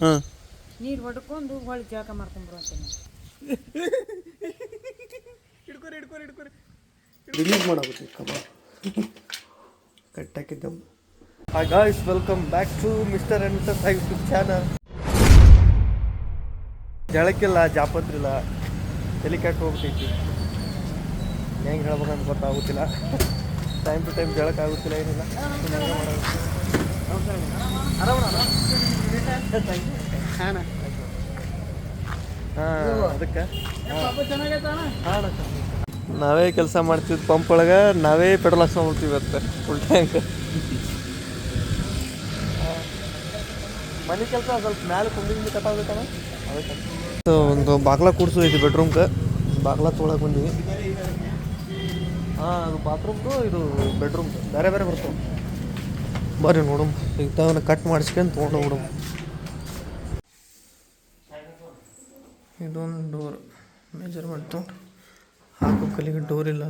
ಹಾಂ. ನೀರು ಹೊಡ್ಕೊಂಡು ಹೊಳಿ ಜಳಕ ಮಾಡ್ಕೊಂಡ್ಬಿಡು ಅಂತೀನಿ ಹಿಡ್ಕೊರಿ ಹಿಡ್ಕೊರಿ ಹಿಡ್ಕೊರಿ. ರಿಲೀಸ್ ಮಾಡಬೇಕು ಕಬಾಬ್. ಕಟ್ಟಾಕಿದ್ದ hi guys welcome back to mister and mister five YouTube channel ಜಳಕ್ಕಿಲ್ಲ ಜಾಪತ್ರಿಲ್ಲ ತಲೆ ಕೆಟ್ಟು ಹೋಗ್ತೈತಿ ಹೆಂಗೆ ಹೇಳ್ಬೇಕಂತ ಗೊತ್ತಾಗುತ್ತಿಲ್ಲ. ಟೈಮ್ ಟು ಟೈಮ್ ಜಳಕ್ಕೆ ಆಗುತ್ತಿಲ್ಲ ಏನಿಲ್ಲ. ಹಾಂ. ಅದಕ್ಕೆ? ನಾವೇ ಕೆಲಸ ಮಾಡ್ತಿದ್ ಪಂಪ್ ಒಳಗೆ ನಾವೇ ಪೆಟ್ರೋಲ್ ಹಾಕ್ಸ್ಕೊಂಡ್ಬಿಡ್ತೀವಿ ಇವತ್ತೆ ಫುಲ್ ಟ್ಯಾಂಕ್ ಮನೆ ಕೆಲಸ ಸ್ವಲ್ಪ ಮ್ಯಾಲೆ ಕುಂಡಿಂದ ಕಟ್ಟಾಗಬೇಕಲ್ಲ ಅದಕ್ಕೆ ಒಂದು ಬಾಗ್ಲ ಕೂಡ್ಸೋದೈತಿ ಬೆಡ್ರೂಮ್ಗೆ. ಬಾಗ್ಲ ತೊಗೊಳಕ್ಕೆ ಬಂದೀವಿ. ಹಾಂ ಅದು ಬಾತ್ರೂಮ್ದು ಇದು ಬೆಡ್ರೂಮ್ ಬೇರೆ ಬೇರೆ ಬರ್ತಾವೆ. ಬರ್ರಿ ನೋಡಮ್ ಈಗ ತಾವನ್ನ ಕಟ್ ಮಾಡಿಸ್ಕೊಂಡು ತೊಗೊಂಡು ಬಿಡಮ್ ಇದೊಂದು ಡೋರ್ ಮೆಜರ್ಮೆಂಟ್ ತೊಗೊಂಡು ಹಾಕೋ ಕಲಿಗೆ ಡೋರ್ ಇಲ್ಲ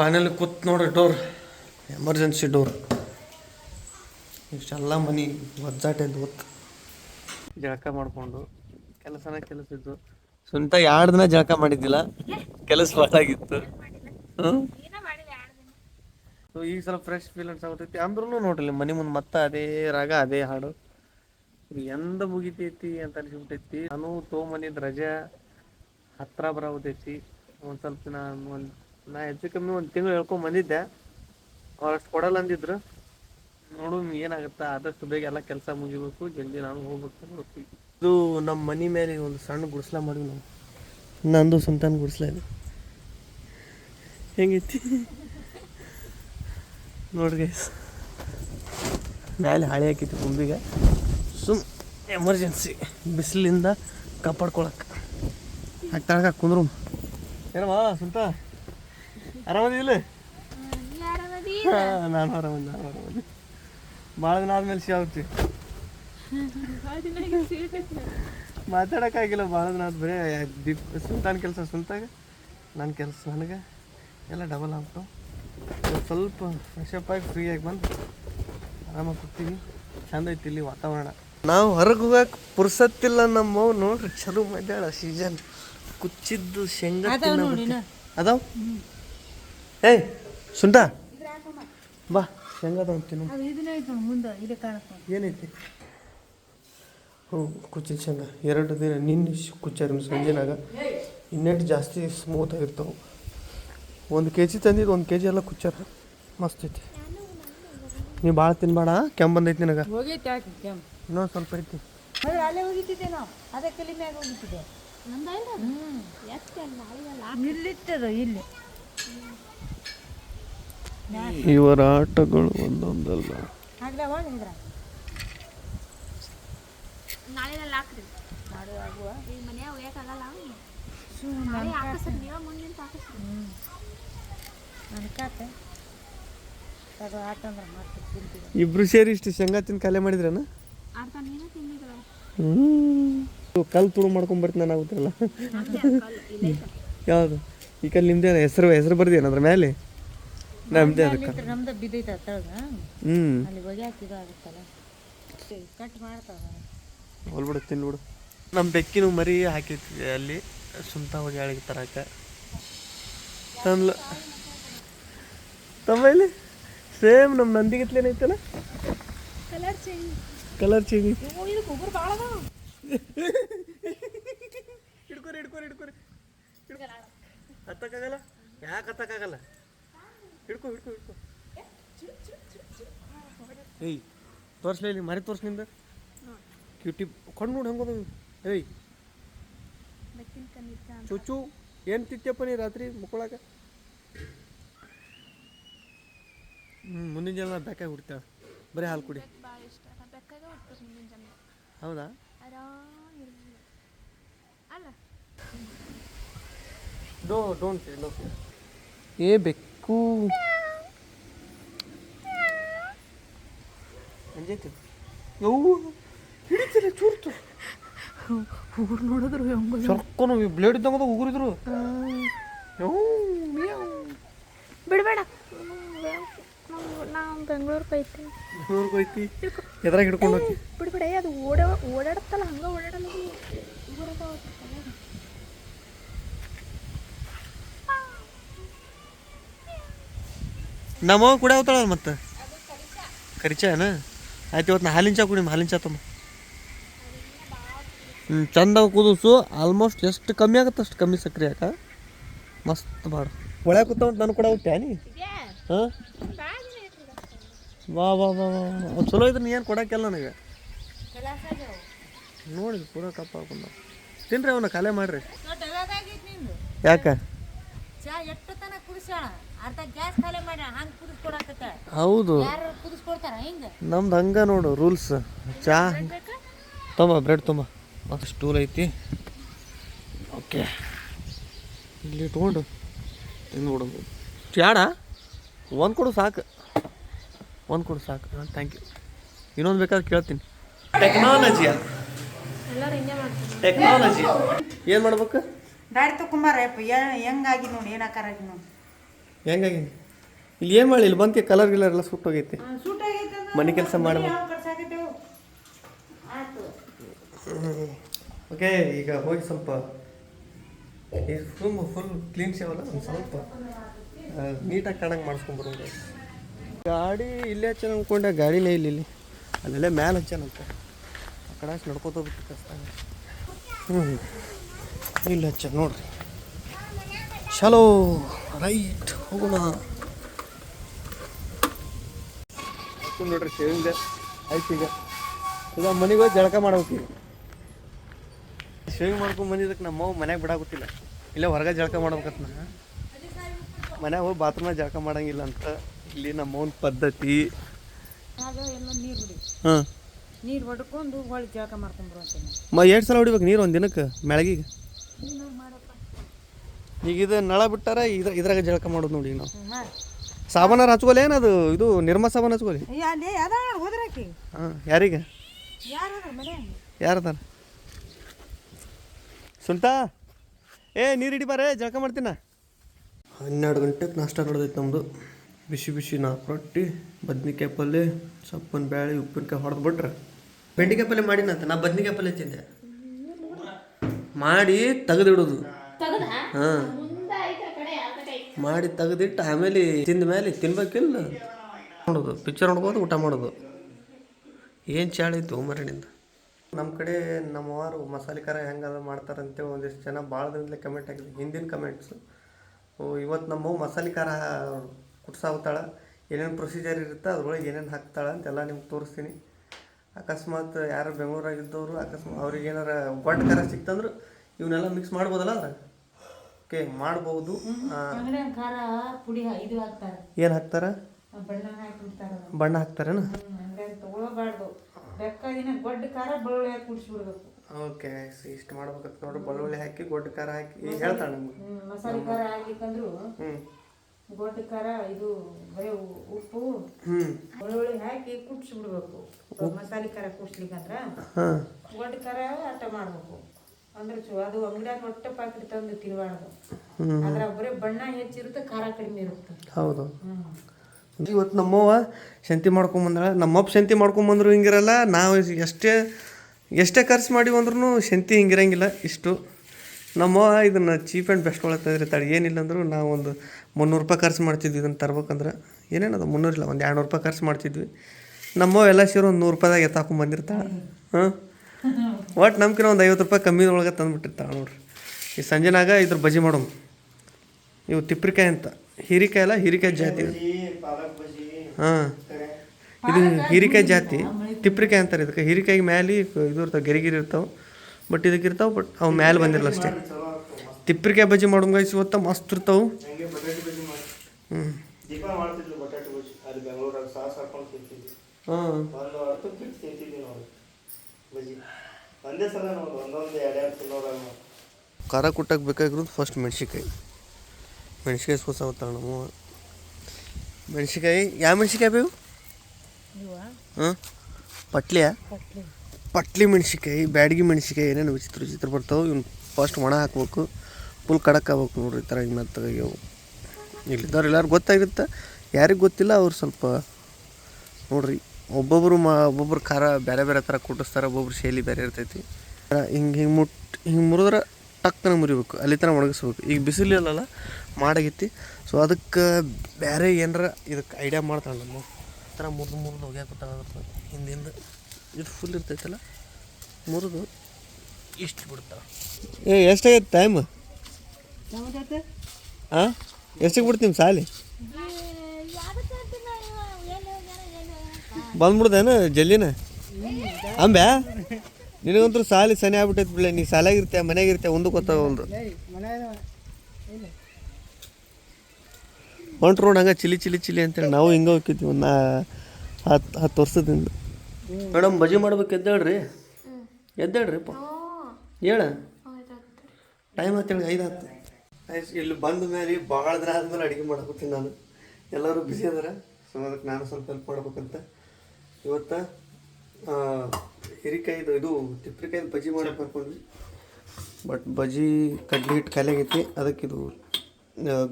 ಫೈನಲಿ ಕೂತ್ ನೋಡ್ರಿ ಡೋರ್ ಎಮರ್ಜೆನ್ಸಿ ಡೋರ್ ಇಷ್ಟೆಲ್ಲ ಮನೆ ಇದ್ದು ಗೊತ್ತು. ಜಳಕ ಮಾಡಿಕೊಂಡು ಕೆಲಸನ ಕೆಲಸ ಇದ್ದು ಸ್ವಂತ ಎರಡು ದಿನ ಜಳಕ ಮಾಡಿದ್ದಿಲ್ಲ? ಕೆಲಸ ಹೊಸಾಗಿತ್ತು ಹ್ಞೂ So ಈಗ ಸ್ವಲ್ಪ ಫ್ರೆಶ್ ಫೀಲ್ ಅನ್ಸಾಗತೈತಿ ಅಂದ್ರೂ ನೋಡ್ರಿ ಮನೆ ಮುಂದೆ ಮತ್ತೆ ಅದೇ ರಾಗ ಅದೇ ಹಾಡು. ಎಂದ ಮುಗಿತೈತಿ ಅಂತ ಅನ್ಸಿಬಿಟ್ಟೈತಿ. ನಾನು ತೊಗೊಂಬಂದಿದ್ದ ರಜೆ ಹತ್ರ ಬರಾವತೈತಿ ಒಂದು ಸ್ವಲ್ಪ ದಿನ ಒಂದು ನಾ ಹೆಚ್ಚು ಕಮ್ಮಿ ಒಂದು ತಿಂಗಳು ಹೇಳ್ಕೊಂಡ್ ಬಂದಿದ್ದೆ. ಅವ್ರು ಅಷ್ಟು ಕೊಡಲ್ಲ ಅಂದಿದ್ರು. ನೋಡು ಏನಾಗುತ್ತಾ? ಆದಷ್ಟು ಬೇಗ ಎಲ್ಲ ಕೆಲಸ ಮುಗಿಬೇಕು. ಜಲ್ದಿ ನಾನು ಹೋಗ್ಬೇಕು ನೋಡ್ತೀವಿ ಇದು ನಮ್ಮ ಮನೆ ಮೇಲೆ ಒಂದು ಸಣ್ಣ ಗುಡಿಸ್ಲ ಮಾಡಿವಿ ನಾವು. ನಂದು ಸ್ವಂತನ ಗುಡಿಸ್ಲ ಇದೆ. ಹೆಂಗೈತಿ? ನೋಡ್ರಿ ಗೈಸ್ ಮ್ಯಾಲೆ ಹಾಳೆ ಹಾಕಿತ್ತು ಗುಂಬಿಗೆ. ಸುಮ್ ಎಮರ್ಜೆನ್ಸಿ. ಬಿಸಿಲಿಂದ ಕಾಪಾಡ್ಕೊಳಕ್ಕೆ ಹಾಕ್ತಾಳಕ ಕುಂದ್ರು. ಏನಮ್ಮ ಸುಂತ ಆರಾಮದಿಲ್ಲ ಹಾಂ ನಾನು ಆರಾಮದಿ ನಾನು ಆರಾಮದಿ. ಭಾಳ ದಿನ ಆದ್ಮೇಲೆ ಸಿ ಆಗ್ತಿ ಮಾತಾಡೋಕ್ಕಾಗಿಲ್ಲ ಭಾಳ ದಿನ ಆದ ಬರೀ ದೀಪ್ ಸುಲ್ತಾನ್ ಕೆಲಸ ಸುಲ್ತಾಗ ನನ್ನ ಕೆಲಸ ನನಗೆ ಎಲ್ಲ ಡಬಲ್ ಆಗ್ತಾವ ಸ್ವಲ್ಪ ಫ್ರೆಶ್ ಅಪ್ ಆಗಿ ಫ್ರೀ ಆಗಿ ಬಂದು ಆರಾಮಾಗಿ ಕೂತೀವಿ ಚಂದ ಐತಿ ಇಲ್ಲಿ ವಾತಾವರಣ. ನಾವು ಹೊರಗೆ ಹೋಗಕ್ಕೆ ಪುರ್ಸತ್ತಿಲ್ಲ ನಮ್ಮ ನೋಡ್ರಿ ಚಲೋ ಮಾಡ್ಯಾಳ ಸೀಸನ್ ಕುಚ್ಚಿದ್ದು ಶೇಂಗಾ ಅದಾವ ಏಯ್ ಸುಂಟ. ಬಾ ಇದೇ ಕಾಣಕ್ಕೆ. ಏನೈತಿ? ಹ್ಞೂ ಕುಚ್ಚಿದ ಶೇಂಗಾ ಎರಡು ದಿನ ನಿನ್ನೆ ಕುಚ್ಚಾರ ಸಂಜೆನಾಗ. ಇನ್ನೆಟ್ಟು ಜಾಸ್ತಿ ಸ್ಮೂತ್ ಆಗಿರ್ತಾವೆ. ಒಂದು ಕೆ ಜಿ ತಂದಿದ್ದು ಒಂದು ಕೆ ಜಿ ಎಲ್ಲ ಕುಚ್ಚಾರ ಮಸ್ತ್ ಐತಿ. ನೀವು ಭಾಳ ತಿನ್ಬೇಡ ಕೆಮ್ಮು ಬಂದೈತಿ ನಿನಗೆ. ಇನ್ನೊಂದು ಸ್ವಲ್ಪ ಐತಿ. ಅಲ್ಲೇ ಹೋಗಿದ್ದೆ ನಾವು. ಹೋಗಿದ್ದೆ ಇಲ್ಲಿ. ಇವರ ಆಟಗಳು ಒಂದೊಂದಲ್ಲ. ಇಬ್ರು ಸೇರಿ ಇಷ್ಟು ಶೇಂಗಾ ಕಲೆ ಮಾಡಿದ್ರೆ ಮಾಡಿದ್ರನ ಹ್ಞೂ ಕಲ್ ತುಳು ಮಾಡ್ಕೊಂಡ್ ಬರ್ತೀನಿ ನಾನು ಆಗುತ್ತಲ್ಲ? ಯಾವುದು? ಈ ನಿಮ್ದು ನಿಮ್ದೇ ಹೆಸರು ಹೆಸರು ಬರ್ದೇನ ಅದ್ರ ಮೇಲೆ ನಮ್ದೇ ಅದಕ್ಕೆ. ನಮ್ದು ಬಿದ್ದೈತೆ ತಳಗ. ಹ್ಞೂ ಅಲ್ಲಿ ಹಾಕಿದ ಆಗುತ್ತಲ್ಲ. ಕಟ್ ಮಾಡ್ತಾವ. ಹೋಲ್ಬಿಡು ತಿನ್ಬಿಡು. ನಮ್ಮ ಬೆಕ್ಕಿನ ಮರಿ ಹಾಕಿರ್ತೀವಿ ಅಲ್ಲಿ ಸುಂತ ಹೋಗಿ ಅಳಿಗೆ ತರಕ. ತಂದ್ಲ ತಮ್ಮ ಇಲ್ಲಿ? ಸೇಮ್ ನಮ್ಮ ನಂದಿಗಿತ್ಲೇನ ಐತಲ್ಲ? ಕಲರ್ ಚೇಂಜ್ ಕಲರ್ ಚೇಂಜ್ ಅದಾವ ಹಿಡ್ಕೊರಿ ಹಿಡ್ಕೊರಿ ಹಿಡ್ಕೊರಿ. ಹತ್ತಕ್ಕಾಗಲ್ಲ ಯಾಕೆ ಹತ್ತಕ್ಕಾಗಲ್ಲ ಹಿಡ್ಕೊ ಹಿಡ್ಕೊ ಹಿಡ್ಕೊ. ಏಯ್ ತೋರಿಸ್ಲೇ ಇಲ್ಲಿ ಮರಿ ತೋರ್ಸ್ನಿಂದ. ಕ್ಯೂಟಿ ಕೊಂಡು ನೋಡಿ ಹಂಗೋದು ಏಯ್. ಚುಚ್ಚು ಏನು ತಿತ್ತಪ್ಪ ನೀ ರಾತ್ರಿ ಮುಕ್ಕೊಳಕ ಹ್ಞೂ ಮುಂದಿನ ಜನ ಬೇಕಾಗಿ ಹುಡ್ತಾಳೆ ಬರೀ ಹಾಲು ಕುಡಿ. ಹೌದಾ? ಅಲ್ಲ. ಡೋ ಡೋಂಟ್ ನೋ ಏ ಬೆಕ್ಕು. ಅಂಜೈತಿ ಯವ್ವ ಹಿಡಿತಿಲ್ಲ ಚೂರ್ತು. ಊರು ನೋಡಿದ್ರು ಹೆಂಗ ಸರ್ಕೊನು ಬ್ಲೇಡ್ ಇದ್ದಂಗ ಉಗುರಿದ್ರು. ಬಿಡಬೇಡ. ನಾವು ಬೆಂಗಳೂರಿಗೆ ಐತಿ ಬೆಂಗ್ಳೂರ್ಗೆ ಹೋಯ್ತಿ? ಎದ್ರಾಗ ಹಿಡ್ಕೊಂಡು ಹೋಗಿ ಬಿಡಬೇಡ ಅದು ಓಡ ಓಡಾಡುತ್ತಲ್ಲ ಹಂಗೆ ಓಡಾಡಲ್ಲ. ಅದು. ಊರಾಗ ಹೋಗ್ತಲ್ಲ. ನಮ್ಮ ಕೂಡ ಹೋಗ್ತಾಳ ಮತ್ತೆ. ಕರಿಚಾನ ಆಯ್ತು ಇವತ್ತು ನಾ ಹಾಲಿನ ಚಾ ಕುಡಿ ಹಾಲಿನ ಚಾ ತಮ್ಮ ಹ್ಞೂ ಚಂದ ಕುದಿಸು. ಆಲ್ಮೋಸ್ಟ್ ಎಷ್ಟು ಕಮ್ಮಿ ಆಗುತ್ತೆ ಅಷ್ಟು ಕಮ್ಮಿ ಸಕ್ರೆ ಯಾಕ ಮಸ್ತ್ ಮಾಡು. ಒಳಗೆ ಕೂತಾವ ನಾನು ಕೂಡ ಹೋಗ್ತ್ಯಾ ನೀ? ಹಾಂ? ವಾ ವಾ ವಾ ವಾ. ಚಲೋ ಇದ್ರೆ ನೀ ಏನು ಕೊಡಕ್ಕೆಲ್ಲ ನನಗೆ? ನೋಡಿ ಪೂರ ಕಪ್ಪ ಹಾಕೊಂಡ ತಿನ್ರಿ ಅವನ್ನ ಕಲೆ ಮಾಡ್ರಿ. ಯಾಕೆ? ಹೌದು. ಯಾರು ಕುದಿಸ್ಕೊಡ್ತಾರ ಹಿಂಗ? ನಮ್ದು ಹಂಗ ನೋಡು ರೂಲ್ಸ್. ಚಾ. ತಮ್ಮ ಬ್ರೆಡ್ ತೊಂಬ ಮತ್ತು ಸ್ಟೂಲ್ ಐತಿ. ಓಕೆ. ಇಲ್ಲಿ ತೊಗೊಂಡು ತಿಂದ್ಬಿಡೋದು ಚಾಡ ಒಂದು ಕೊಡು ಸಾಕು. ಒಂದು ಕೊಡು ಸಾಕು. ಹಾಂ ಥ್ಯಾಂಕ್ ಯು ಇನ್ನೊಂದು ಬೇಕಾದ್ರೆ ಕೇಳ್ತೀನಿ. ಟೆಕ್ನಾಲಜಿಯ ಟೆಕ್ನಾಲಜಿ ಏನು ಮಾಡ್ಬೇಕು? ದಾಡಿ ತಕೊಂಬಾರ ಹೆಂಗಾಗಿ ನೋಡಿ ಏನಾಕಾರಾಗಿ ನೋಡಿ. ಹೆಂಗಾಗಿ? ಇಲ್ಲಿ ಏನು ಮಾಡಿ ಇಲ್ಲಿ ಬಂತಿ ಕಲರ್ ಗಿಲರ್ ಎಲ್ಲ ಸುಟ್ಟೋಗೈತಿ ಮನೆ ಕೆಲಸ ಮಾಡ್ಬೇಕು ಓಕೆ ಈಗ ಹೋಗಿ ಸ್ವಲ್ಪ ಈ ಫುಲ್ ಫುಲ್ ಕ್ಲೀನ್ ಸೇವಲ್ಲ ಒಂದು ಸ್ವಲ್ಪ ನೀಟಾಗಿ ಕಾಣಂಗೆ ಮಾಡಿಸ್ಕೊಂಡ್ಬರೋದು ಗಾಡಿ ಇಲ್ಲೇ ಹಚ್ಚಾನ ಅಂದ್ಕೊಂಡೆ ಗಾಡಿನೇ ಇಲ್ಲಿ ಇಲ್ಲಿ. ಅಲ್ಲೆಲ್ಲ ಮ್ಯಾಲ ಹಚ್ಚನಂತ ಆ ಕಡೆ ನಡ್ಕೋತ ಹೋಗ್ಬಿಟ್ಟು ಕಷ್ಟ. ಹ್ಞೂ ಇಲ್ಲಿ ಹಚ್ಚ ನೋಡ್ರಿ. ಚಲೋ ರೈಟ್ ಹೋಗೋಣ ನೋಡ್ರಿ ಶೇವಿಂಗ್ ಆಯ್ತು ಈಗ. ಈಗ ಮನೆಗೆ ಹೋಗಿ ಜಳಕ ಮಾಡ್ಬೇಕು ಸೇವಿಂಗ್ ಶೇವಿಂಗ್ ಮಾಡ್ಕೊಂಡು ಬಂದಿದ್ದಕ್ಕೆ ನಮ್ಮ ಮನೆಗೆ ಮನ್ಯಾಗ ಬಿಡಾಗುತ್ತಿಲ್ಲ ಇಲ್ಲ ಹೊರಗೆ ಜಳಕ ಮಾಡ್ಬೇಕತ್ ನಾ ಮನ್ಯಾಗ ಹೋಗಿ ಬಾತ್ರೂಮ್ನಾಗ ಜಳಕ ಮಾಡಂಗಿಲ್ಲ ಅಂತ ಇಲ್ಲಿ ನಮ್ಮ ಅವ್ನ ಪದ್ಧತಿ. ಅದು ಎಲ್ಲ ನೀರು ಹೊಡಿ. ಹಾಂ. ನೀರು ಹೊಡ್ಕೊಂಡು ಹೊಳ್ಳಿ ಜಳಕ ಮಾಡ್ಕೊಂಡ್ಬರು ಅಂತೀನಿ ಮ ಎರಡು ಸಲ ಹೊಡಿಬೇಕು ನೀರು ಒಂದು ದಿನಕ್ಕೆ ಮೆಳಗಿಗೆ ಈಗ ಇದು ನಳ ಬಿಟ್ಟಾರ ಇದ್ರ ಇದ್ರಾಗ ಜಳಕ ಮಾಡೋದು ನೋಡಿ ನಾವು. ಸಾಬಾನಾರ ಹಚ್ಕೊಲಿ ಏನದು ಇದು ನಿರ್ಮ ಸಾಬಾನ್ ಹಚ್ಕೋಲಿ ಅಲ್ಲಿ ಅದ ಹೋದ್ರಾಕಿ ಹಾಂ ಯಾರಿಗೆ? ಯಾರದಾರ? ಸುಲ್ತಾ? ಏ ನೀರು ಹಿಡಿ ಬಾರೇ ಜಳಕ ಮಾಡ್ತೀನ? ಹನ್ನೆರಡು ಗಂಟೆಗೆ ನಾಷ್ಟ ನಡೆದೈತೆ ನಮ್ಮದು ಬಿಸಿ ಬಿಸಿ ನಾಲ್ಕು ರೊಟ್ಟಿ ಬದ್ನಿಕಾಯಿ ಪಲ್ಯ ಸೊಪ್ಪಿನ ಬ್ಯಾಳೆ ಉಪ್ಪಿನಕಾಯಿ ಹೊಡೆದು ಬಿಟ್ರೆ. ಬೆಂಡಿಕಾಯಿ ಪಲ್ಯ ಮಾಡಿನಂತ ನಾ ಬದ್ನಿಕಾಯಿ ಪಲ್ಯ ತಿಂದೆ. ಮಾಡಿ ತೆಗೆದಿಡೋದು. ಹಾಂ. ಮಾಡಿ ತೆಗೆದಿಟ್ಟು ಆಮೇಲೆ ತಿಂದ ಮೇಲೆ ತಿನ್ಬೇಕಿಲ್ಲ ನೋಡೋದು ಪಿಕ್ಚರ್ ನೋಡ್ಬೋದು ಊಟ ಮಾಡೋದು. ಏನು ಚಾಳಿತ್ತು ಮರಣಿಂದ? ನಮ್ಮ ಕಡೆ ನಮ್ಮವಾರು ಮಸಾಲೆ ಖಾರ ಹೆಂಗಾದ ಮಾಡ್ತಾರೆ ಅಂತೇಳಿ ಒಂದಿಷ್ಟು ಜನ ಭಾಳ ದಿನದಲ್ಲೇ ಕಮೆಂಟ್ ಆಗಿದೆ ಹಿಂದಿನ ಕಮೆಂಟ್ಸು ಇವತ್ತು ನಮ್ಮ ಮಸಾಲೆ ಖಾರ ಕುಟ್ಸಾಗ್ತಾಳೆ ಏನೇನು ಪ್ರೊಸೀಜರ್ ಇರುತ್ತೆ ಅದ್ರೊಳಗೆ ಏನೇನು ಹಾಕ್ತಾಳೆ ಅಂತೆಲ್ಲ ನಿಮ್ಗೆ ತೋರಿಸ್ತೀನಿ. ಅಕಸ್ಮಾತ್ ಯಾರು ಬೆಂಗಳೂರಾಗಿದ್ದವರು ಅಕಸ್ಮಾತ್ ಅವ್ರಿಗೆ ಏನಾರ ಖಾರ ಸಿಕ್ತಂದ್ರೆ ಇವನ್ನೆಲ್ಲ ಮಿಕ್ಸ್ ಮಾಡ್ಬೋದಲ್ಲ? ಅದ್ರಾಗ ಓಕೆ ಮಾಡ್ಬೋದು. ಏನ್ ಖಾರ ಪುಡಿ ಇದು ಹಾಕ್ತಾರ. ಏನು ಹಾಕ್ತಾರ? ಬಣ್ಣ ಹಾಕಿರ್ತಾರೆ ಬಣ್ಣ ಹಾಕ್ತಾರೇನು? ತಗೊಳಬಾರ್ದು ಬೇಕಾದಿನ ಗೊಡ್ಡ ಖಾರ ಬೆಳ್ಳುಳ್ಳಿ ಹಾಕಿ ಕುಡಿಸ್ಬಿಡ್ಬೇಕು. ಓಕೆ ಇಷ್ಟು ಮಾಡ್ಬೇಕಂತ ನೋಡ್ರಿ. ಬೆಳ್ಳುಳ್ಳಿ ಹಾಕಿ ಗೊಡ್ಡ ಖಾರ ಹಾಕಿ ಹೇಳ್ತಾಳೆ ನಿಮ್ಗೆ. ಮಸಾಲೆ ಖಾರ ಆಗ್ಲಿಕ್ಕಂದ್ರು ಹ್ಞೂ ಗೊಡ್ಡ ಖಾರ ಇದು ಬರೀ ಉಪ್ಪು ಬೆಳ್ಳುಳ್ಳಿ ಹಾಕಿ ಕುದಿಸ್ಬಿಡ್ಬೇಕು ಮಸಾಲೆ ಖಾರ ಕುಡ್ಸ್ಲಿಕ್ಕಂದ್ರ ಹಾಂ. ಗೊಡ್ಡ ಖಾರ ಆಟ ಮಾಡ್ಬೇಕು. ಅಂದ್ರೆ ಚು- ಅದು ಅಂಗಡಿಯಾಗ ಒಟ್ಟ ಪಾಕಿಟ್ ತಂದು ತಿನ್ಬಾರ್ದು. ಹ್ಞೂ ಅದ್ರಾಗ ಬರೀ ಬಣ್ಣ ಹೆಚ್ಚಿರುತ್ತೆ ಖಾರ ಕಡಿಮೆ ಇರುತ್ತೆ. ಹೌದು. ಇವತ್ತು ನಮ್ಮವ್ವ ಶಂತಿ ಮಾಡ್ಕೊಂಬಂದ್ರ ನಮ್ಮಪ್ಪ ಶಂತಿ ಮಾಡ್ಕೊಂಬಂದ್ರು ಹಿಂಗಿರಲ್ಲ ನಾವು ಎಷ್ಟೇ ಎಷ್ಟೇ ಖರ್ಚು ಮಾಡಿ ಅಂದ್ರೂ ಶಂತಿ ಹಿಂಗಿರಂಗಿಲ್ಲ ಇಷ್ಟು. ನಮ್ಮವ್ವ ಇದನ್ನು ಚೀಪ್ ಆ್ಯಂಡ್ ಬೆಸ್ಟ್ ಒಳಗೆ ತಂದಿರ್ತಾಳೆ. ಏನಿಲ್ಲ ಅಂದರೂ ನಾವು ಒಂದು ಮುನ್ನೂರು ರೂಪಾಯಿ ಖರ್ಚು ಮಾಡ್ತಿದ್ವಿ ಇದನ್ನು ತರ್ಬೇಕಂದ್ರೆ. ಏನೇನದು ಮುನ್ನೂರಿಲ್ಲ ಒಂದು ಎರಡು ನೂರು ರೂಪಾಯಿ ಖರ್ಚು ಮಾಡ್ತಿದ್ವಿ. ನಮ್ಮವ್ವ ಎಲ್ಲ ಸೇರಿ ಒಂದು ನೂರು ರೂಪಾಯಿದಾಗ ಎತ್ತಾಕೊಂಡ್ ಬಂದಿರ್ತಾಳೆ. ಹಾಂ? ಒಟ್ಟು ನಮ್ಕಿನ ಒಂದು ಐವತ್ತು ರೂಪಾಯಿ ಕಮ್ಮಿ ಒಳಗೆ ತಂದುಬಿಟ್ಟಿರ್ತಾಳೆ ನೋಡ್ರಿ. ಈ ಸಂಜೆನಾಗ ಇದ್ರ ಬಜಿ ಮಾಡೋಣ. ಇವು ತಿಪ್ರಿಕಾಯಿ ಅಂತ. ಹೀರಿಕಾಯಿ ಅಲ್ಲ ಹೀರಿಕಾಯಿ ಜಾತಿ. ಹಾಂ. ಇದು ಹೀರಿಕಾಯಿ ಜಾತಿ. ತಿಪ್ರಿಕಾಯಿ ಅಂತಾರೆ ಇದಕ್ಕೆ. ಹೀರಿಕಾಯಿ ಮ್ಯಾಲೆ ಇದು ಇರ್ತಾವೆ ಗೆರಿಗಿರಿ ಇರ್ತಾವೆ. ಬಟ್ ಇದಕ್ಕೆ ಇರ್ತಾವೆ ಬಟ್ ಅವು ಮ್ಯಾಲೆ ಬಂದಿರಲ್ಲ ಅಷ್ಟೇ. ತಿಪ್ರಿಕಾಯಿ ಬಜ್ಜಿ ಮಾಡೋಂಗ ಇವತ್ತ ಮಸ್ತ್ ಇರ್ತಾವೆ. ಹ್ಞೂ ಹಾಂ. ಒಂದೇ ಸಲ ಒಂದೊಂದು ಎರಡೆರಡು ಖಾರ ಕುಟ್ಟಕ್ಕೆ ಬೇಕಾಗಿರೋದು ಫಸ್ಟ್ ಮೆಣ್ಸಿಕಾಯಿ ಮೆಣ್ಸಿಕಾಯಿ ಸೋಸ ಹೋಗ್ತಾಳೆ ನಮ್ಮ ಮೆಣ್ಸಿಕಾಯಿ ಯಾವ ಮೆಣ್ಸಿಕಾಯಿ ಬೇವು ಹಾಂ? ಪಟ್ಲಿಯ? ಪಟ್ಲಿ. ಮೆಣ್ಸಿಕಾಯಿ ಬ್ಯಾಡಗಿ ಮೆಣ್ಸಿಕಾಯಿ ಏನೇನು ವಿಚಿತ್ರ ವಿಚಿತ್ರ ಬರ್ತಾವೆ ಇವ್ನು ಫಸ್ಟ್ ಒಣ ಹಾಕ್ಬೇಕು. ಫುಲ್ ಕಡಕ್ ಆಗ್ಬೇಕು ನೋಡ್ರಿ ಈ ಥರ ಹಿಂಗೆ ಮೆತ್ತಗಾಗ್ಯಾವು ಇಲ್ಲಿದ್ದವ್ರು ಎಲ್ಲರೂ ಗೊತ್ತಾಗಿರುತ್ತೆ. ಯಾರಿಗೆ ಗೊತ್ತಿಲ್ಲ ಅವ್ರು ಸ್ವಲ್ಪ ನೋಡ್ರಿ. ಒಬ್ಬೊಬ್ಬರು ಮಾ ಒಬ್ಬೊಬ್ರು ಖಾರ ಬೇರೆ ಬೇರೆ ಥರ ಕುಟ್ಟಿಸ್ತಾರೆ ಒಬ್ಬೊಬ್ರು ಶೈಲಿ ಬೇರೆ ಇರ್ತೈತಿ. ಹಿಂಗೆ ಹಿಂಗೆ ಮುಟ್ ಹಿಂಗೆ ಮುರಿದ್ರೆ ಟಕ್ಕನ ಮುರಿಬೇಕು ಅಲ್ಲಿ ತನಕ ಒಣಗಿಸ್ಬೇಕು. ಈಗ ಬಿಸಿಲಿಲ್ಲಲ್ಲ ಮಾಡಾಗೈತಿ. ಸೊ ಅದಕ್ಕೆ ಬೇರೆ ಏನಾರ ಇದಕ್ಕೆ ಐಡಿಯಾ ಮಾಡ್ತಾಳೆ ನಮ್ಮ ಥರ ಮುರಿದು ಮುರಿದು ಹೋಗ್ಯಾಕತ್ತಾಳ ಹಿಂದಿಂದ ಇದು ಫುಲ್ ಇರ್ತೈತಲ್ಲ ಮುರಿದು ಇಷ್ಟು ಬಿಡ್ತಾಳೆ. ಏ ಎಷ್ಟಾಗೈತೆ ಟೈಮ್ ಹಾಂ ಎಷ್ಟಕ್ಕೆ ಬಿಡ್ತೀನಿ ಸಾಲಿ? ಬಂದ್ಬಿಡ್ದೇನು ಜಲ್ಲಿನ? ಅಂಬೆ? ನಿನಗಂತೂ ಸಾಲಿ ಸನಿ ಆಗ್ಬಿಟ್ಟೈತೆ ಬಿಡ್ಲೆ ನೀ ಸಾಲಾಗಿರ್ತೀಯ ಮನೆಯಾಗಿರ್ತೀಯ ಒಂದು ಗೊತ್ತಾಗಲ್ದು ಹೊಂಟ್ರು ನೋಡಿ ಹಂಗೆ ಚಿಲಿ ಚಿಲಿ ಚಿಲಿ ಅಂತೇಳಿ ನಾವು ಹಿಂಗೆ ಹೋಗ್ತಿದ್ವಿ ಒಂದು ಹತ್ತು ಹತ್ತು ವರ್ಷದಿಂದ. ಮೇಡಮ್ ಬಜಿ ಮಾಡ್ಬೇಕು ಎದ್ದೇಳ್ರಿ. ಎದ್ದೇಳ್ರಿ ಪ ಹೇಳ. ಟೈಮ್ ಹತ್ತೇಳಿ ಐದು ಹತ್ತು ಆಯ್ತು ಇಲ್ಲಿ ಬಂದ ಮೇಲೆ ಭಾಳ ದಿನ ಆದ್ಮೇಲೆ ಅಡುಗೆ ಮಾಡಕತ್ತೀನಿ ನಾನು. ಎಲ್ಲರೂ ಬಿಸಿ ಅದಾರ ಸೊ ಅದಕ್ಕೆ ನಾನು ಸ್ವಲ್ಪ ಹೆಲ್ಪ್ ಮಾಡ್ಬೇಕಂತ. ಇವತ್ತು ಹಿರಿಕಾಯ್ದು ಇದು ತಿಪ್ಪಿಕಾಯ್ದು ಬಜ್ಜಿ ಮಾಡಕ್ಕೆ ಬರ್ಕೊಂಡ್ವಿ ಬಟ್ ಬಜ್ಜಿ ಕಡ್ಲಿ ಹಿಟ್ಟು ಖಾಲಿಯಾಗೈತಿ ಅದಕ್ಕೆ ಇದು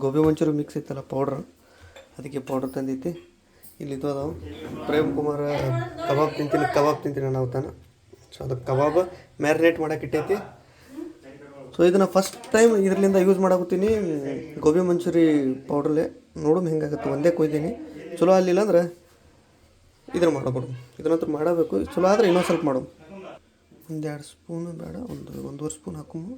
ಗೋಬಿ ಮಂಚೂರಿ ಮಿಕ್ಸ್ ಐತಲ್ಲ ಪೌಡ್ರ್ ಅದಕ್ಕೆ ಪೌಡ್ರ್ ತಂದೈತಿ ಇಲ್ಲಿ ಇದು ಅದಾವ. ಪ್ರೇಮ್ ಕುಮಾರ್ ಕಬಾಬ್ ತಿಂತೀನಿ ಕಬಾಬ್ ತಿಂತೀನಿ ನಾವು ತಾನ ಸೊ ಅದಕ್ಕೆ ಕಬಾಬ್ ಮ್ಯಾರಿನೇಟ್ ಮಾಡೋಕೆ ಇಟ್ಟೈತಿ. ಸೊ ಇದನ್ನು ಫಸ್ಟ್ ಟೈಮ್ ಇದರಿಂದ ಯೂಸ್ ಮಾಡಾಕತ್ತೀನಿ. ಗೋಬಿ ಮಂಚೂರಿ ಪೌಡ್ರಲ್ಲೇ ನೋಡೋಣ ಹೆಂಗಾಗುತ್ತೆ. ಒಂದೇ ಕೊಯ್ದೀನಿ. ಚಲೋ ಆಗಲಿಲ್ಲ ಅಂದ್ರೆ ಇದನ್ನು ಮಾಡಬಾರ್ದು ಇದನ್ನಂತೂ ಮಾಡಬೇಕು. ಚಲೋ ಆದರೆ ಇನ್ನೊಂದು ಸ್ವಲ್ಪ ಮಾಡು. ಒಂದೆರಡು ಸ್ಪೂನ್ ಬೇಡ, ಒಂದು, ಒಂದೂವರೆ ಸ್ಪೂನ್ ಹಾಕೊಂಡು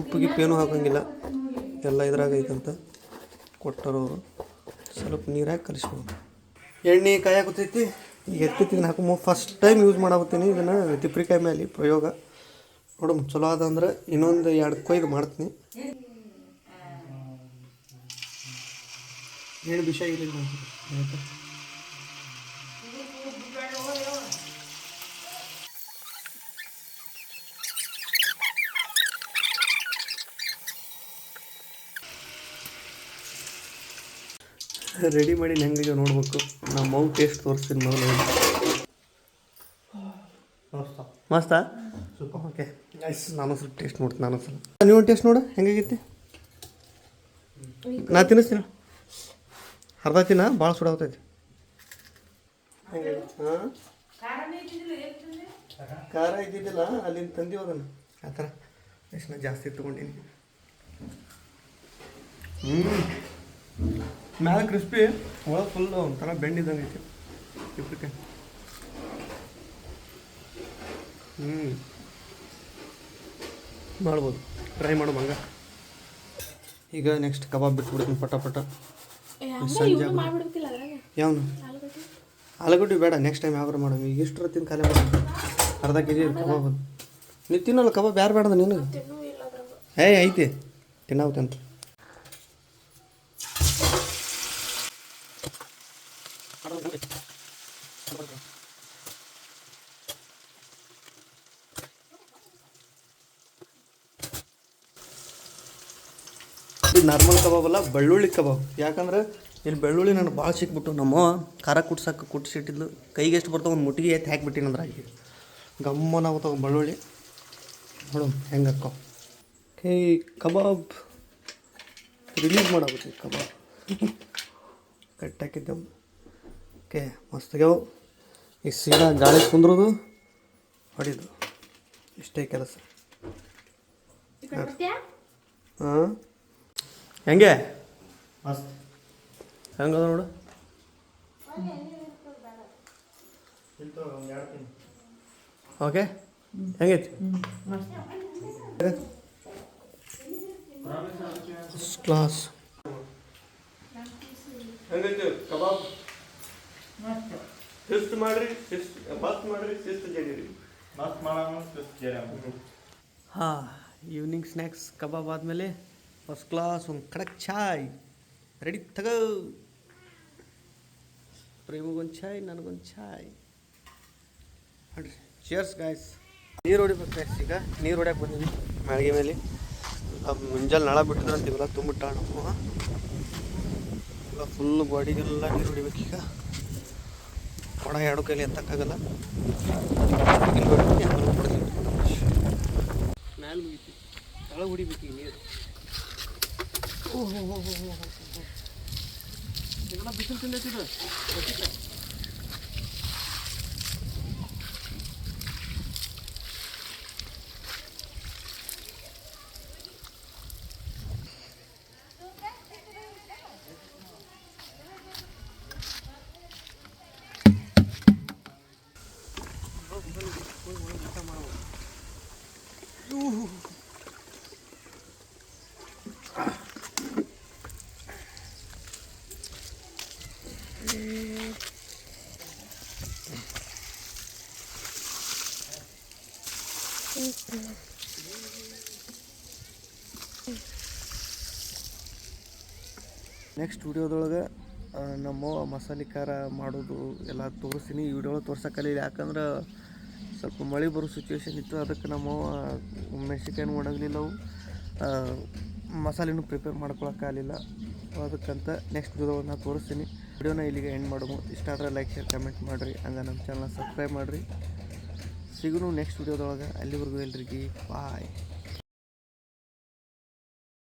ಉಪ್ಪು, ಗಿಪ್ಪು ಏನೂ ಹಾಕೋಂಗಿಲ್ಲ. ಎಲ್ಲ ಇದ್ರಾಗ ಐತಂತ ಕೊಟ್ಟರೋರು ಸ್ವಲ್ಪ ನೀರಾಗಿ ಕಲಿಸ್ಬೋದು ಎಣ್ಣೆ ಕಾಯಾಕತ್ತೈತಿ ಈಗ ಎತ್ತಿತ್ತಿನ ಹಾಕೊಂಬ ಫಸ್ಟ್ ಟೈಮ್ ಯೂಸ್ ಮಾಡಾಕತ್ತೀನಿ. ಇದನ್ನು ತಿಪ್ರಿಕಾಯಿ ಮೇಲೆ ಪ್ರಯೋಗ. ನೋಡಮ್ ಚಲೋ ಅದ ಅಂದ್ರೆ ಇನ್ನೊಂದು ಎರಡು ಕೊಯ್ದು ಮಾಡ್ತೀನಿ. ಏನು ವಿಷಯ ಇರಲಿಲ್ಲ ಆಯಿತಾ? ರೆಡಿ ಮಾಡಿ ಹೆಂಗಿದೆ ನೋಡ್ಬೇಕು. ನಮ್ಮ ಮೌ ಟೇಸ್ಟ್ ತೋರಿಸ್ತೀನಿ ಮೊದಲು ಮಸ್ತಾ. ಓಕೆ ನೈಸ್ ನಾನು ಸ್ವಲ್ಪ ಟೇಸ್ಟ್ ನೋಡ್ತೀನಿ ನಾನು ಸ್ವಲ್ಪ ನೀವು ಟೇಸ್ಟ್ ನೋಡು ಹೆಂಗಾಗೈತಿ? ನಾ ತಿನ್ನಿಸ್ತೀನಿ. ಅರ್ಧ ದಿನ ಭಾಳ ಸುಡಾಗ್ತೈತಿ ಹಾಂ ಖಾರ ಇದ್ದಿದ್ದಿಲ್ಲ, ಅಲ್ಲಿಂದ ತಂದೀವಿ ಅದನ್ನು ಆ ಥರ. ಎಷ್ಟು ಜಾಸ್ತಿ ತೊಗೊಂಡಿನಿ. ಹ್ಞೂ ಮ್ಯಾಲ ಕ್ರಿಸ್ಪಿ ಒಳಗೆ ಫುಲ್ ಒಂಥರ ಬೆಂಡಿದ್ದಂಗೆ ಐತಿ. ಇಪ್ಪಕ್ಕೆ ಹ್ಞೂ ಮಾಡ್ಬೋದು. ಟ್ರೈ ಮಾಡು ಹಂಗ ಈಗ ನೆಕ್ಸ್ಟ್ ಕಬಾಬ್ ಬಿಟ್ಬಿಡ್ತೀನಿ ಪಟ ಪಟ ಯಾವನು? ಆಲೂಗಡ್ಡೆ. ಬೇಡ ನೆಕ್ಸ್ಟ್ ಟೈಮ್ ಯಾವ್ರು ಮಾಡೋ ಈಗ ಇಷ್ಟು ತಿಂದು ಖಾಲಿ ಮಾಡಿ ಅರ್ಧ ಕೆ ಜಿ ಕಬಾಬ್. ನೀನು ನೀ ತಿನ್ನಲ್ಲ ಕಬಾಬ್ ಯಾರು ಬೇಡದ ನಿನಗೆ? ಏಯ್ ಐತಿ. ತಿನ್ನಾವುದಂತ ಇದು ನಾರ್ಮಲ್ ಕಬಾಬ್ ಅಲ್ಲ ಬೆಳ್ಳುಳ್ಳಿ ಕಬಾಬ್ ಯಾಕಂದ್ರೆ ಇಲ್ಲಿ ಬೆಳ್ಳುಳ್ಳಿ ನಾನು ಭಾಳ ಸಿಕ್ಬಿಟ್ಟು ನಮ್ಮ ಖಾರ ಕುಟ್ಸಕ್ಕೆ ಕುಟ್ಸಿಟ್ಟಿದ್ಲು. ಕೈಗೆ ಎಷ್ಟು ಬರ್ತಾವೆ ಒಂದು ಮುಟ್ಟಿಗೆ ಎತ್ತಿ ಹಾಕ್ಬಿಟ್ಟಿನಿ ಅಂದ್ರೆ ಆಗಿ ಗಮ್ಮನ ಆಗ್ತಾವ ಬೆಳ್ಳುಳ್ಳಿ. ನೋಡು ಹೆಂಗೆ ಹಾಕೋ. ಕೈ ಕಬಾಬ್ ರಿಲೀಸ್ ಮಾಡಾಗುತ್ತೆ ಕಬಾಬ್ ಕಟ್ ಹಾಕಿದ್ದೆವು ಓಕೆ ಮಸ್ತಾಗ್ಯಾವ ಈ ಸೀದಾ ಗಾಳಿ ಕುಂದ್ರೋದು ಹೊಡಿದು. ಇಷ್ಟೇ ಕೆಲಸ. ಹಾಂ? ಹೆಂಗೆ? ಮಸ್ತ್. ಹೆಂಗದ ನೋಡು. ಓಕೆ? ಹೆಂಗೈತಿ? ಫಸ್ಟ್ ಕ್ಲಾಸ್ ಹೆಂಗೈತಿ? ಕಬಾಬ್? ಶಿಸ್ತು ಮಾಡ್ರಿ ಶಿಸ್ತು ಮಸ್ತ್ ಮಾಡ್ರಿ ಶಿಸ್ತು ಜಡೀರಿ. ಮಸ್ತ್ ಮಾಡೋಣ ಜರ ಹಾಂ ಈವ್ನಿಂಗ್ ಸ್ನ್ಯಾಕ್ಸ್ ಕಬಾಬ್ ಆದಮೇಲೆ ಫಸ್ಟ್ ಕ್ಲಾಸ್ ಒಂದು ಖಡಕ್ ಚಾಯ್ ರೆಡಿ ತಗೋ ಪ್ರೇಮಗೊಂದು ಚಾಯ್ ನನಗೊಂದು ಚಾಯ್ ನೋಡ್ರಿ ಚೇರ್ಸ್ ಗಾಯ್ಸ್ ನೀರು ಹೊಡಿಬೇಕು ಗಾಯ್ಸ್ ಈಗ. ನೀರು ಹೊಡ್ಯಕ್ಕೆ ಬಂದೀವಿ. ಮ್ಯಾಳಿಗೆ ಮೇಲೆ. ಮುಂಜಾನೆ ನಳ ಬಿಟ್ಟಿದ್ರೆ ಅಂತೀವಲ್ಲ ತುಂಬಿಟ್ಟ ನಾವು ಎಲ್ಲ ಫುಲ್ ಬಾಡಿಗೆಲ್ಲ ನೀರು ಹೊಡಿಬೇಕು ಈಗ. ಒಣ ಎರಡು ಕೈಲಿ ಎತ್ತಕ್ಕಾಗಲ್ಲ. ಮ್ಯಾಲೆ ಮುಗಿತಿ. ತಳ ಹೊಡಿಬೇಕು ಈಗ ನೀರು. ಓಹೋ ಹೋ ಹೋ ಹೋ ಹೋ ಎಲ್ಲ ನೆಕ್ಸ್ಟ್ ವಿಡಿಯೋದೊಳಗೆ ನಮ್ಮ ಮಸಾಲೆ ಖಾರ ಮಾಡೋದು ಎಲ್ಲ ತೋರಿಸ್ತೀನಿ. ಈ ವಿಡಿಯೋ ತೋರ್ಸಕ್ಕಲಿಲ್ಲ ಯಾಕಂದ್ರೆ ಸ್ವಲ್ಪ ಮಳೆ ಬರೋ ಸಿಚುವೇಶನ್ ಇತ್ತು. ಅದಕ್ಕೆ ನಮ್ಮ ಮೆಣಸಿನ್ಕಾಯಿನೂ ಒಣಗಲಿಲ್ಲ ಅವು. ಮಸಾಲೆನೂ ಪ್ರಿಪೇರ್ ಮಾಡ್ಕೊಳಕ್ಕಾಗಲಿಲ್ಲ. ಅದಕ್ಕಂತ ನೆಕ್ಸ್ಟ್ ವಿಡಿಯೋವನ್ನು ನಾನು ತೋರಿಸ್ತೀನಿ. ವಿಡಿಯೋನ ಇಲ್ಲಿಗೆ ಎಂಡ್ ಮಾಡೋದು ಇಷ್ಟ ಆದರೆ ಲೈಕ್ ಶೇರ್ ಕಮೆಂಟ್ ಮಾಡಿರಿ. ಹಂಗೆ ನಮ್ಮ ಚಾನಲ್ ಸಬ್ಸ್ಕ್ರೈಬ್ ಮಾಡಿರಿ. ಸಿಗೋನು ನೆಕ್ಸ್ಟ್ ವಿಡಿಯೋದೊಳಗೆ ಅಲ್ಲಿವರೆಗೂ ಎಲ್ರಿಗೆ ಬಾಯ್